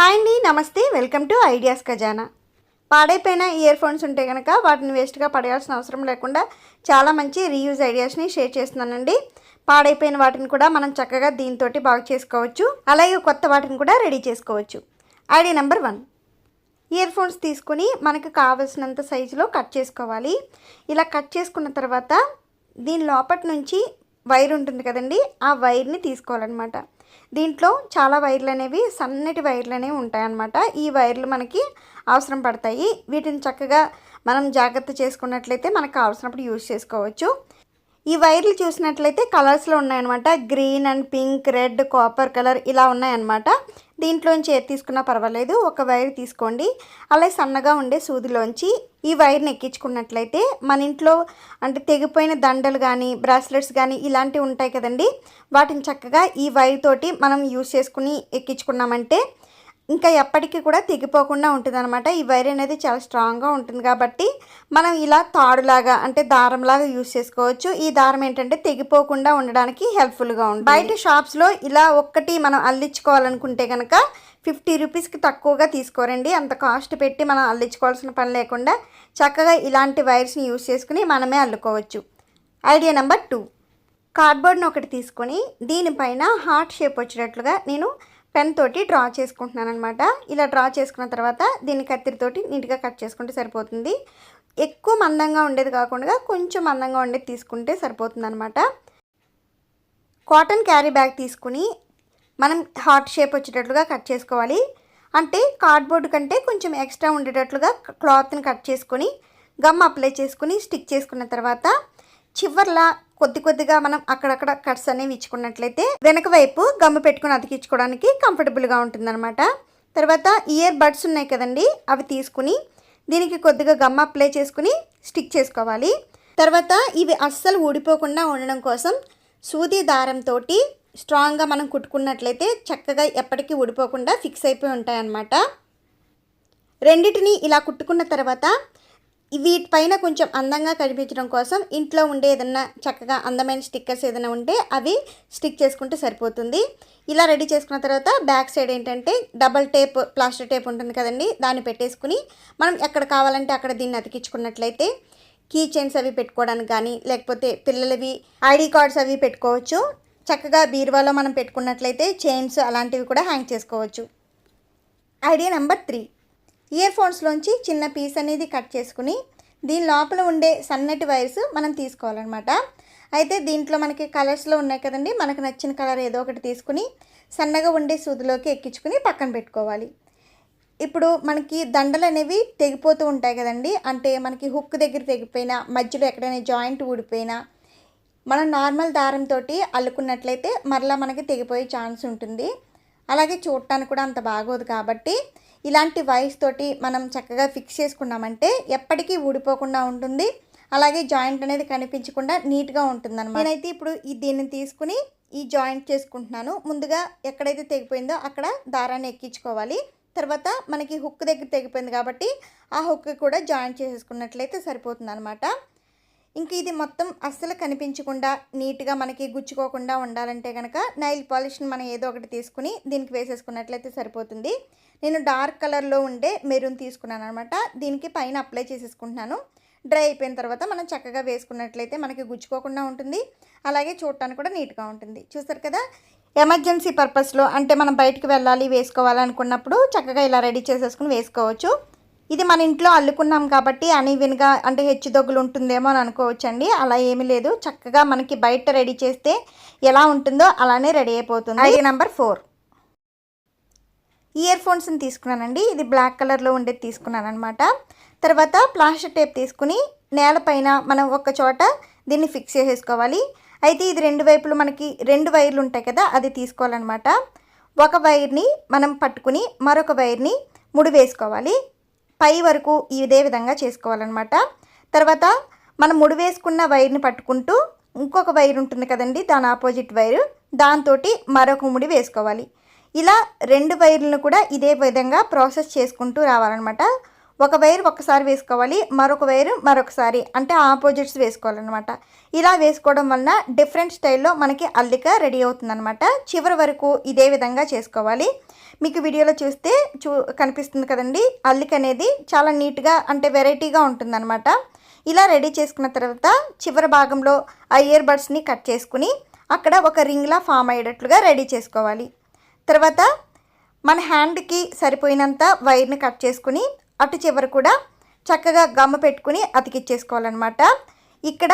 Hi అండి నమస్తే welcome to ideas ఖజానా. పాడైపోయిన ఇయర్ ఫోన్స్ ఉంటే కనుక వాటిని వేస్ట్గా పడేయాల్సిన అవసరం లేకుండా చాలా మంచి రీయూజ్ ఐడియాస్ని షేర్ చేస్తున్నానండి. పాడైపోయిన వాటిని కూడా మనం చక్కగా దీంతో బాగు చేసుకోవచ్చు. అలాగే కొత్త వాటిని కూడా రెడీ చేసుకోవచ్చు. Idea number one. Ear phones తీసుకుని మనకు కావలసినంత సైజులో కట్ చేసుకోవాలి. ఇలా కట్ చేసుకున్న తర్వాత దీని లోపటి నుంచి వైర్ ఉంటుంది కదండి ఆ వైర్ని తీసుకోవాలన్నమాట. దీంట్లో చాలా వైర్లు అనేవి సన్నటి వైర్లు అనేవి ఉంటాయన్నమాట. ఈ వైర్లు మనకి అవసరం పడతాయి. వీటిని చక్కగా మనం జాగ్రత్త చేసుకున్నట్లయితే మనకు కావాల్సినప్పుడు యూజ్ చేసుకోవచ్చు. ఈ వైర్లు చూసినట్లయితే కలర్స్లో ఉన్నాయన్నమాట. Green and pink red copper colour ఇలా ఉన్నాయన్నమాట. దీంట్లోంచి ఏది తీసుకున్నా పర్వాలేదు. ఒక వైర్ తీసుకోండి. అలాగే సన్నగా ఉండే సూదిలోంచి ఈ వైర్ని ఎక్కించుకున్నట్లయితే మన ఇంట్లో అంటే తెగిపోయిన దండలు కానీ బ్రాస్లెట్స్ కానీ ఇలాంటివి ఉంటాయి కదండి. వాటిని చక్కగా ఈ వైర్ తోటి మనం యూస్ చేసుకుని ఎక్కించుకున్నామంటే ఇంకా ఎప్పటికీ కూడా తెగిపోకుండా ఉంటుంది అనమాట ఈ వైర్ అనేది చాలా స్ట్రాంగ్గా ఉంటుంది కాబట్టి మనం ఇలా తాడులాగా అంటే దారంలాగా యూస్ చేసుకోవచ్చు. ఈ దారం ఏంటంటే తెగిపోకుండా ఉండడానికి హెల్ప్ఫుల్గా ఉంటుంది. బయట షాప్స్లో ఇలా ఒక్కటి మనం అల్లించుకోవాలనుకుంటే కనుక ఫిఫ్టీ రూపీస్కి తక్కువగా తీసుకోరండి. అంత కాస్ట్ పెట్టి మనం అల్లించుకోవాల్సిన పని లేకుండా చక్కగా ఇలాంటి వైర్స్ని యూస్ చేసుకుని మనమే అల్లుకోవచ్చు. Idea number two. కార్డ్బోర్డ్ని ఒకటి తీసుకొని దీనిపైన హార్ట్ షేప్ వచ్చేటట్లుగా నేను పెన్ తోటి డ్రా చేసుకుంటున్నాను అనమాట ఇలా డ్రా చేసుకున్న తర్వాత దీన్ని కత్తిరితోటి నీట్గా కట్ చేసుకుంటే సరిపోతుంది. ఎక్కువ మందంగా ఉండేది కాకుండా కొంచెం మందంగా ఉండేది తీసుకుంటే సరిపోతుంది అనమాట కాటన్ క్యారీ బ్యాగ్ తీసుకుని మనం హార్ట్ షేప్ వచ్చేటట్లుగా కట్ చేసుకోవాలి. అంటే కార్డ్బోర్డ్ కంటే కొంచెం ఎక్స్ట్రా ఉండేటట్లుగా క్లాత్ని కట్ చేసుకొని గమ్ అప్లై చేసుకుని స్టిక్ చేసుకున్న తర్వాత చివర్లా కొద్ది కొద్దిగా మనం అక్కడక్కడ కట్స్ అనేవి ఇచ్చుకున్నట్లయితే వెనక వైపు గమ్ము పెట్టుకుని అతికించుకోవడానికి కంఫర్టబుల్గా ఉంటుందన్నమాట. తర్వాత ఇయర్ బడ్స్ ఉన్నాయి కదండి అవి తీసుకుని దీనికి కొద్దిగా గమ్ అప్లై చేసుకుని స్టిక్ చేసుకోవాలి. తర్వాత ఇవి అస్సలు ఊడిపోకుండా ఉండడం కోసం సూది దారంతో స్ట్రాంగ్గా మనం కుట్టుకున్నట్లయితే చక్కగా ఎప్పటికీ ఊడిపోకుండా ఫిక్స్ అయిపోయి ఉంటాయన్నమాట. రెండిటిని ఇలా కుట్టుకున్న తర్వాత వీటిపైన కొంచెం అందంగా కనిపించడం కోసం ఇంట్లో ఉండే ఏదన్నా చక్కగా అందమైన స్టిక్కర్స్ ఏదైనా ఉంటే అవి స్టిక్ చేసుకుంటే సరిపోతుంది. ఇలా రెడీ చేసుకున్న తర్వాత బ్యాక్ సైడ్ ఏంటంటే డబల్ టేప్ ప్లాస్టర్ టేప్ ఉంటుంది కదండి దాన్ని పెట్టేసుకుని మనం ఎక్కడ కావాలంటే అక్కడ దీన్ని అతికించుకున్నట్లయితే కీ చైన్స్ అవి పెట్టుకోవడానికి కానీ లేకపోతే పిల్లలవి ఐడి కార్డ్స్ అవి పెట్టుకోవచ్చు. చక్కగా బీరువాలో మనం పెట్టుకున్నట్లయితే చైన్స్ అలాంటివి కూడా హ్యాంగ్ చేసుకోవచ్చు. Idea number three. ఇయర్ ఫోన్స్లోంచి చిన్న పీస్ అనేది కట్ చేసుకుని దీని లోపల ఉండే సన్నటి వైర్స్ మనం తీసుకోవాలన్నమాట. అయితే దీంట్లో మనకి కలర్స్లో ఉన్నాయి కదండి మనకు నచ్చిన కలర్ ఏదో ఒకటి తీసుకుని సన్నగా ఉండే సూదిలోకి ఎక్కించుకుని పక్కన పెట్టుకోవాలి. ఇప్పుడు మనకి దండలు అనేవి తెగిపోతూ ఉంటాయి కదండి అంటే మనకి హుక్ దగ్గర తెగిపోయినా మధ్యలో ఎక్కడైనా జాయింట్ ఊడిపోయినా మనం నార్మల్ దారంతో అల్లుకున్నట్లయితే మరలా మనకి తెగిపోయే ఛాన్స్ ఉంటుంది. అలాగే చూడటానికి కూడా అంత బాగోదు కాబట్టి ఇలాంటి వైర్స్ తోటి మనం చక్కగా ఫిక్స్ చేసుకున్నామంటే ఎప్పటికీ ఊడిపోకుండా ఉంటుంది. అలాగే జాయింట్ అనేది కనిపించకుండా నీట్గా ఉంటుంది అనమాట నేనైతే ఇప్పుడు ఈ దీన్ని తీసుకుని ఈ జాయింట్ చేసుకుంటున్నాను. ముందుగా ఎక్కడైతే తెగిపోయిందో అక్కడ దారాన్ని ఎక్కించుకోవాలి. తర్వాత మనకి హుక్ దగ్గర తెగిపోయింది కాబట్టి ఆ హుక్ కూడా జాయింట్ చేసేసుకున్నట్లయితే సరిపోతుంది అనమాట ఇంక ఇది మొత్తం అస్సలు కనిపించకుండా నీట్గా మనకి గుచ్చుకోకుండా ఉండాలంటే కనుక నైల్ పాలిష్ని మనం ఏదో ఒకటి తీసుకుని దీనికి వేసేసుకున్నట్లయితే సరిపోతుంది. నేను డార్క్ కలర్లో ఉండే మెరూన్ తీసుకున్నాను అనమాట దీనికి పైన అప్లై చేసేసుకుంటున్నాను. డ్రై అయిపోయిన తర్వాత మనం చక్కగా వేసుకున్నట్లయితే మనకి గుచ్చుకోకుండా ఉంటుంది. అలాగే చూడటానికి కూడా నీట్గా ఉంటుంది. చూస్తారు కదా? ఎమర్జెన్సీ పర్పస్లో అంటే మనం బయటికి వెళ్ళాలి వేసుకోవాలనుకున్నప్పుడు చక్కగా ఇలా రెడీ చేసేసుకుని వేసుకోవచ్చు. ఇది మన ఇంట్లో అల్లుకున్నాం కాబట్టి అనీవెన్గా అంటే హెచ్చుదొగ్గులు ఉంటుందేమో అని అనుకోవచ్చండి. అలా ఏమీ లేదు. చక్కగా మనకి బయట రెడీ చేస్తే ఎలా ఉంటుందో అలానే రెడీ అయిపోతుంది. ID number four. ఇయర్ ఫోన్స్ని తీసుకున్నానండి. ఇది బ్లాక్ కలర్లో ఉండేది తీసుకున్నాను అనమాట తర్వాత ప్లాస్టర్ టేప్ తీసుకుని నేలపైన మనం ఒక చోట దీన్ని ఫిక్స్ చేసేసుకోవాలి. అయితే ఇది రెండు వైపులు మనకి రెండు వైర్లు ఉంటాయి కదా అది తీసుకోవాలన్నమాట. ఒక వైర్ని మనం పట్టుకుని మరొక వైర్ని ముడి వేసుకోవాలి. పై వరకు ఇదే విధంగా చేసుకోవాలన్నమాట. తర్వాత మనం ముడి వేసుకున్న వైర్ని పట్టుకుంటూ ఇంకొక వైర్ ఉంటుంది కదండి దాని ఆపోజిట్ వైరు దాంతో మరొక ముడి వేసుకోవాలి. ఇలా రెండు వైర్లను కూడా ఇదే విధంగా ప్రాసెస్ చేసుకుంటూ రావాలన్నమాట. ఒక వైర్ ఒకసారి వేసుకోవాలి మరొక వైర్ మరొకసారి అంటే ఆపోజిట్స్ వేసుకోవాలన్నమాట. ఇలా వేసుకోవడం వలన డిఫరెంట్ స్టైల్లో మనకి అల్లిక రెడీ అవుతుందన్నమాట. చివరి వరకు ఇదే విధంగా చేసుకోవాలి. మీకు వీడియోలో చూస్తే చూ కనిపిస్తుంది కదండి. అల్లిక అనేది చాలా నీట్గా అంటే వెరైటీగా ఉంటుందన్నమాట. ఇలా రెడీ చేసుకున్న తర్వాత చివరి భాగంలో ఆ ఇయర్ బడ్స్ని కట్ చేసుకుని అక్కడ ఒక రింగ్లా ఫామ్ అయ్యేటట్లుగా రెడీ చేసుకోవాలి. తర్వాత మన హ్యాండ్కి సరిపోయినంత వైర్ని కట్ చేసుకుని అటు చివర కూడా చక్కగా గమ్మ పెట్టుకుని అతికిచ్చేసుకోవాలన్నమాట. ఇక్కడ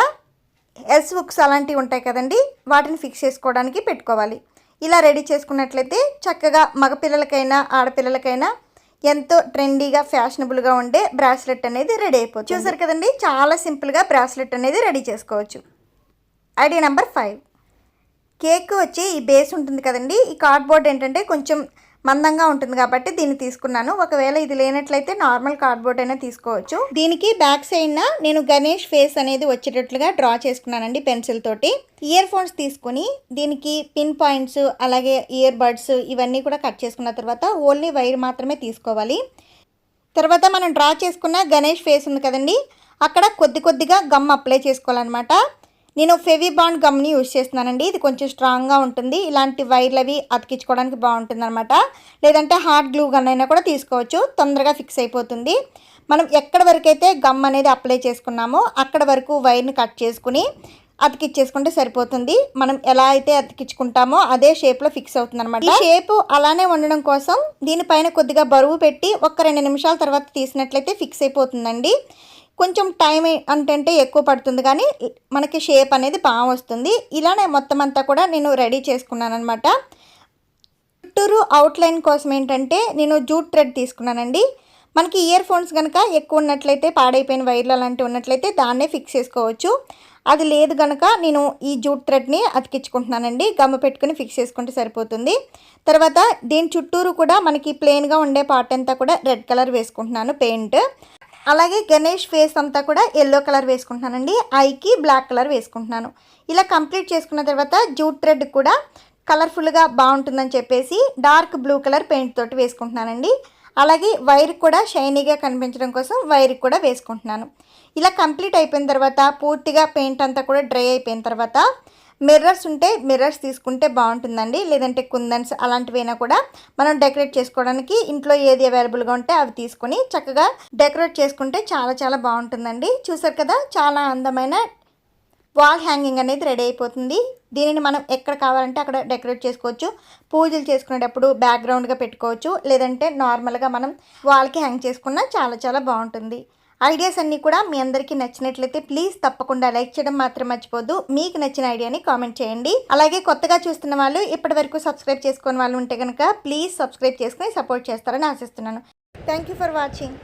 ఎస్ హుక్స్ అలాంటివి ఉంటాయి కదండి వాటిని ఫిక్స్ చేసుకోవడానికి పెట్టుకోవాలి. ఇలా రెడీ చేసుకున్నట్లయితే చక్కగా మగపిల్లలకైనా ఆడపిల్లలకైనా ఎంతో ట్రెండీగా ఫ్యాషనబుల్గా ఉండే బ్రాస్లెట్ అనేది రెడీ అయిపోతుంది. చూసారు కదండి చాలా సింపుల్గా బ్రాస్లెట్ అనేది రెడీ చేసుకోవచ్చు. Idea number five. కేక్ వచ్చి ఈ బేస్ ఉంటుంది కదండి. ఈ కార్డ్బోర్డ్ ఏంటంటే కొంచెం మందంగా ఉంటుంది కాబట్టి దీన్ని తీసుకున్నాను. ఒకవేళ ఇది లేనట్లయితే నార్మల్ కార్డ్బోర్డ్ అయినా తీసుకోవచ్చు. దీనికి బ్యాక్ సైడ్న నేను గణేష్ ఫేస్ అనేది వచ్చేటట్లుగా డ్రా చేసుకున్నానండి పెన్సిల్ తోటి. ఇయర్ ఫోన్స్ తీసుకుని దీనికి పిన్ పాయింట్స్ అలాగే ఇయర్ బడ్స్ ఇవన్నీ కూడా కట్ చేసుకున్న తర్వాత ఓన్లీ వైర్ మాత్రమే తీసుకోవాలి. తర్వాత మనం డ్రా చేసుకున్న గణేష్ ఫేస్ ఉంది కదండి. అక్కడ కొద్ది కొద్దిగా గమ్ అప్లై చేసుకోవాలన్నమాట. నేను ఫెవిబాండ్ గమ్ని యూజ్ చేస్తున్నానండి. ఇది కొంచెం స్ట్రాంగ్గా ఉంటుంది. ఇలాంటి వైర్లు అవి అతికించుకోవడానికి బాగుంటుంది అనమాట లేదంటే హార్డ్ గ్లూ గన్ అయినా కూడా తీసుకోవచ్చు. తొందరగా ఫిక్స్ అయిపోతుంది. మనం ఎక్కడ వరకు అయితే గమ్ అనేది అప్లై చేసుకున్నామో అక్కడ వరకు వైర్ని కట్ చేసుకుని అతికిచ్చేసుకుంటే సరిపోతుంది. మనం ఎలా అయితే అతికించుకుంటామో అదే షేప్లో ఫిక్స్ అవుతుంది అనమాట ఈ షేప్ అలానే ఉండడం కోసం దీనిపైన కొద్దిగా బరువు పెట్టి ఒక రెండు నిమిషాల తర్వాత తీసినట్లయితే ఫిక్స్ అయిపోతుందండి. కొంచెం టైం అంటే ఎక్కువ పడుతుంది. కానీ మనకి షేప్ అనేది బాగా వస్తుంది. ఇలానే మొత్తం అంతా కూడా నేను రెడీ చేసుకున్నాను అనమాట చుట్టూరు అవుట్లైన్ కోసం ఏంటంటే నేను జూట్ థ్రెడ్ తీసుకున్నానండి. మనకి ఇయర్ ఫోన్స్ కనుక ఎక్కువ ఉన్నట్లయితే పాడైపోయిన వైర్లు అలాంటివి ఉన్నట్లయితే దాన్నే ఫిక్స్ చేసుకోవచ్చు. అది లేదు కనుక నేను ఈ జూట్ థ్రెడ్ని అతికించుకుంటున్నానండి. గమ్మ పెట్టుకుని ఫిక్స్ చేసుకుంటే సరిపోతుంది. తర్వాత దీని చుట్టూరు కూడా మనకి ప్లెయిన్గా ఉండే పార్ట్ అంతా కూడా రెడ్ కలర్ వేసుకుంటున్నాను పెయింట్ అలాగే గణేష్ ఫేస్ అంతా కూడా ఎల్లో కలర్ వేసుకుంటున్నానండి. ఐకి బ్లాక్ కలర్ వేసుకుంటున్నాను. ఇలా కంప్లీట్ చేసుకున్న తర్వాత జూట్ థ్రెడ్ కూడా కలర్ఫుల్గా బాగుంటుందని చెప్పేసి డార్క్ బ్లూ కలర్ పెయింట్ తోటి వేసుకుంటున్నానండి. అలాగే వైర్ కూడా షైనీగా కనిపించడం కోసం వైర్ కూడా వేసుకుంటున్నాను. ఇలా కంప్లీట్ అయిపోయిన తర్వాత పూర్తిగా పెయింట్ అంతా కూడా డ్రై అయిపోయిన తర్వాత మిర్రర్స్ ఉంటే మిర్రర్స్ తీసుకుంటే బాగుంటుందండి. లేదంటే కుందన్స్ అలాంటివైనా కూడా మనం డెకరేట్ చేసుకోవడానికి ఇంట్లో ఏది అవైలబుల్గా ఉంటే అవి తీసుకొని చక్కగా డెకరేట్ చేసుకుంటే చాలా చాలా బాగుంటుందండి. చూసారు కదా చాలా అందమైన వాల్ హ్యాంగింగ్ అనేది రెడీ అయిపోతుంది. దీనిని మనం ఎక్కడ కావాలంటే అక్కడ డెకరేట్ చేసుకోవచ్చు. పూజలు చేసుకునేటప్పుడు బ్యాక్గ్రౌండ్గా పెట్టుకోవచ్చు. లేదంటే నార్మల్గా మనం వాల్కి హ్యాంగ్ చేసుకున్నా చాలా చాలా బాగుంటుంది. ఐడియాస్ అన్నీ కూడా మీ అందరికీ నచ్చినట్లయితే ప్లీజ్ తప్పకుండా లైక్ చేయడం మాత్రం మర్చిపోద్దు మీకు నచ్చిన ఐడియాని కామెంట్ చేయండి. అలాగే కొత్తగా చూస్తున్న వాళ్ళు ఇప్పటి వరకు సబ్స్క్రైబ్ చేసుకుని వాళ్ళు ఉంటే కనుక ప్లీజ్ సబ్స్క్రైబ్ చేసుకుని సపోర్ట్ చేస్తారని ఆశిస్తున్నాను. Thank you for watching.